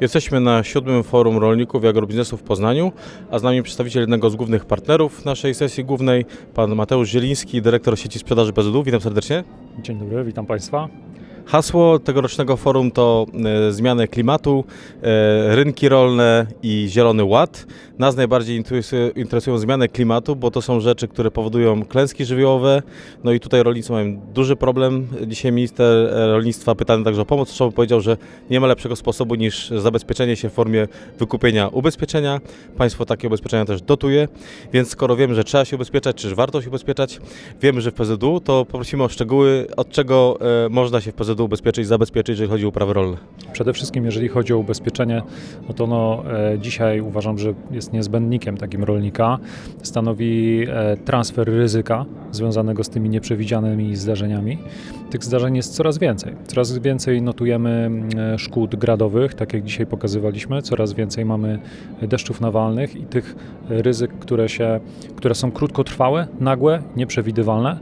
Jesteśmy na siódmym forum rolników i agrobiznesu w Poznaniu, a z nami przedstawiciel jednego z głównych partnerów naszej sesji głównej, pan Mateusz Zieliński, dyrektor sieci sprzedaży PZU. Witam serdecznie. Dzień dobry, witam Państwa. Hasło tegorocznego forum to e, zmiany klimatu, e, rynki rolne i zielony ład. Nas najbardziej interesują, zmiany klimatu, bo to są rzeczy, które powodują klęski żywiołowe. No i tutaj rolnicy mają duży problem. Dzisiaj minister e, rolnictwa pytany także o pomoc rządowy powiedział, że nie ma lepszego sposobu niż zabezpieczenie się w formie wykupienia ubezpieczenia. Państwo takie ubezpieczenia też dotuje, więc skoro wiemy, że trzeba się ubezpieczać, czy warto się ubezpieczać, wiemy, że w PZU, to poprosimy o szczegóły, od czego można się w PZU ubezpieczyć, zabezpieczyć, jeżeli chodzi o uprawy rolne. Przede wszystkim, jeżeli chodzi o ubezpieczenie, no to no, e, dzisiaj uważam, że jest niezbędnikiem takim rolnika. Stanowi e, transfer ryzyka związanego z tymi nieprzewidzianymi zdarzeniami. Tych zdarzeń jest coraz więcej. Coraz więcej notujemy e, szkód gradowych, tak jak dzisiaj pokazywaliśmy, coraz więcej mamy deszczów nawalnych i tych ryzyk, które, się, które są krótkotrwałe, nagłe, nieprzewidywalne.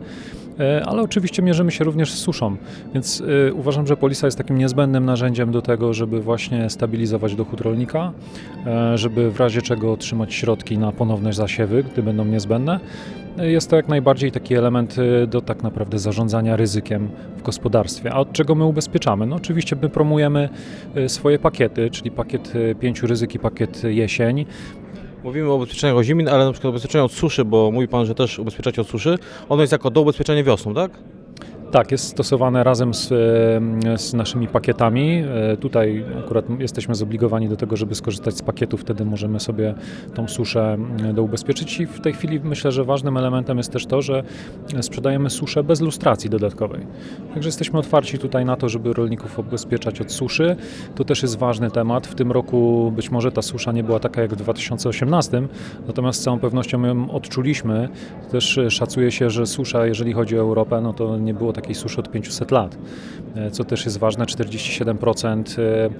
E, ale oczywiście mierzymy się również z suszą, więc e, uważam, że polisa jest takim niezbędnym narzędziem do tego, żeby właśnie stabilizować dochód rolnika, e, żeby w razie czego otrzymać środki na ponowne zasiewy, gdy będą niezbędne. Jest to jak najbardziej taki element do tak naprawdę zarządzania ryzykiem w gospodarstwie. A od czego my ubezpieczamy? No oczywiście my promujemy swoje pakiety, czyli pakiet pięciu ryzyk i pakiet jesień. Mówimy o ubezpieczeniach zimin, ale na przykład ubezpieczenie od suszy, bo mówi Pan, że też ubezpieczacie od suszy. Ono jest jako do ubezpieczenia wiosną, tak? Tak, jest stosowane razem z, e, z naszymi pakietami. E, Tutaj akurat jesteśmy zobligowani do tego, żeby skorzystać z pakietu, wtedy możemy sobie tą suszę e, doubezpieczyć i w tej chwili myślę, że ważnym elementem jest też to, że sprzedajemy suszę bez lustracji dodatkowej. Także jesteśmy otwarci tutaj na to, żeby rolników ubezpieczać od suszy. To też jest ważny temat. W tym roku być może ta susza nie była taka jak w 2018, natomiast z całą pewnością ją odczuliśmy. Też e, szacuje się, że susza, jeżeli chodzi o Europę, no to nie było takiej suszy od 500 lat, E, co też jest ważne, 47%, e,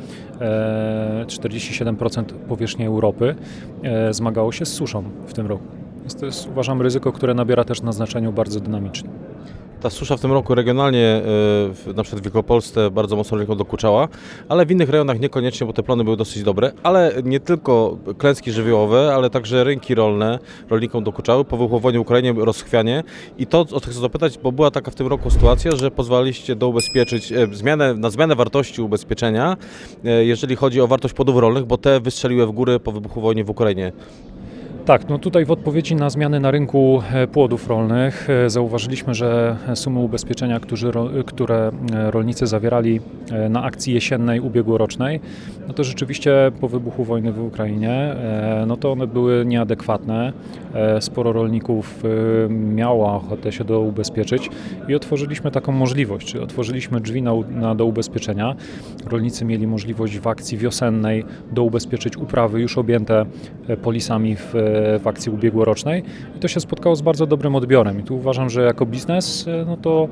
e, 47% powierzchni Europy e, zmagało się z suszą w tym roku. Więc to jest, uważam, ryzyko, które nabiera też na znaczeniu bardzo dynamicznym. Ta susza w tym roku regionalnie, e, na przykład w Wielkopolsce, bardzo mocno rolnikom dokuczała, ale w innych rejonach niekoniecznie, bo te plony były dosyć dobre. Ale nie tylko klęski żywiołowe, ale także rynki rolne rolnikom dokuczały. Po wychowaniu Ukrainie rozchwianie. I to, o co chcę zapytać, bo była taka w tym roku sytuacja, że pozwaliliście doubezpieczyć e, zmianę, na zmianę wartości ubezpieczenia, e, jeżeli chodzi o wartość płodów rolnych, bo te wystrzeliły w górę po wybuchu wojny w Ukrainie. Tak, no tutaj w odpowiedzi na zmiany na rynku e, płodów rolnych e, zauważyliśmy, że sumy ubezpieczenia, które e, rolnicy zawierali e, na akcji jesiennej ubiegłorocznej, no to rzeczywiście po wybuchu wojny w Ukrainie, e, no to one były nieadekwatne. E, Sporo rolników e, miało ochotę się doubezpieczyć i otworzyliśmy taką możliwość, czyli otworzyliśmy drzwi na, na doubezpieczenia. Rolnicy mieli możliwość w akcji wiosennej doubezpieczyć uprawy już objęte e, polisami w, w akcji ubiegłorocznej i to się spotkało z bardzo dobrym odbiorem. I tu uważam, że jako biznes e, no to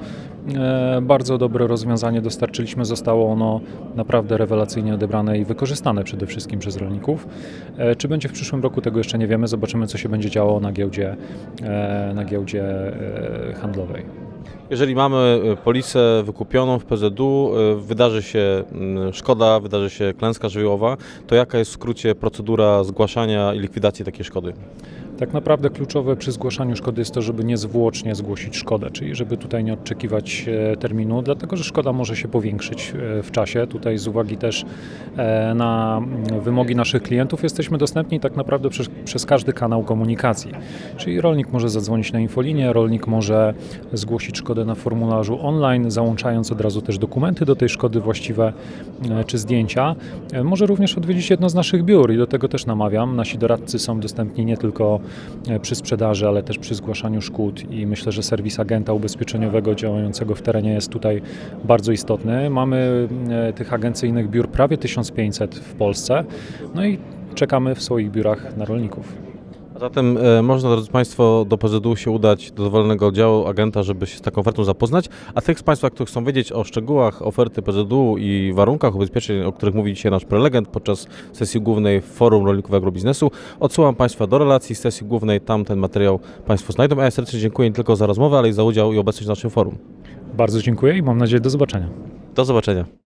e, bardzo dobre rozwiązanie dostarczyliśmy. Zostało ono naprawdę rewelacyjnie odebrane i wykorzystane przede wszystkim przez rolników. E, Czy będzie w przyszłym roku, tego jeszcze nie wiemy. Zobaczymy, co się będzie działo na giełdzie, na giełdzie handlowej. Jeżeli mamy e, polisę wykupioną w PZU, e, wydarzy się mm, szkoda, wydarzy się klęska żywiołowa, to jaka jest w skrócie procedura zgłaszania i likwidacji takiej szkody? Tak naprawdę kluczowe przy zgłaszaniu szkody jest to, żeby niezwłocznie zgłosić szkodę, czyli żeby tutaj nie odczekiwać e, terminu, dlatego że szkoda może się powiększyć e, w czasie. Tutaj z uwagi też e, na wymogi naszych klientów jesteśmy dostępni tak naprawdę przez, przez każdy kanał komunikacji. Czyli rolnik może zadzwonić na infolinię, rolnik może zgłosić szkodę na formularzu online, załączając od razu też dokumenty do tej szkody właściwe czy zdjęcia. Może również odwiedzić jedno z naszych biur i do tego też namawiam. Nasi doradcy są dostępni nie tylko przy sprzedaży, ale też przy zgłaszaniu szkód i myślę, że serwis agenta ubezpieczeniowego działającego w terenie jest tutaj bardzo istotny. Mamy e, tych agencyjnych biur prawie 1500 w Polsce, no i czekamy w swoich biurach na rolników. A zatem e, można, drodzy Państwo, do PZU się udać do dowolnego oddziału agenta, żeby się z taką ofertą zapoznać. A tych z Państwa, którzy chcą wiedzieć o szczegółach oferty PZU i warunkach ubezpieczeń, o których mówi dzisiaj nasz prelegent podczas sesji głównej Forum Rolników Agrobiznesu, odsyłam Państwa do relacji z sesji głównej. Tam ten materiał Państwo znajdą. A ja serdecznie dziękuję nie tylko za rozmowę, ale i za udział i obecność w naszym forum. Bardzo dziękuję i mam nadzieję do zobaczenia. Do zobaczenia.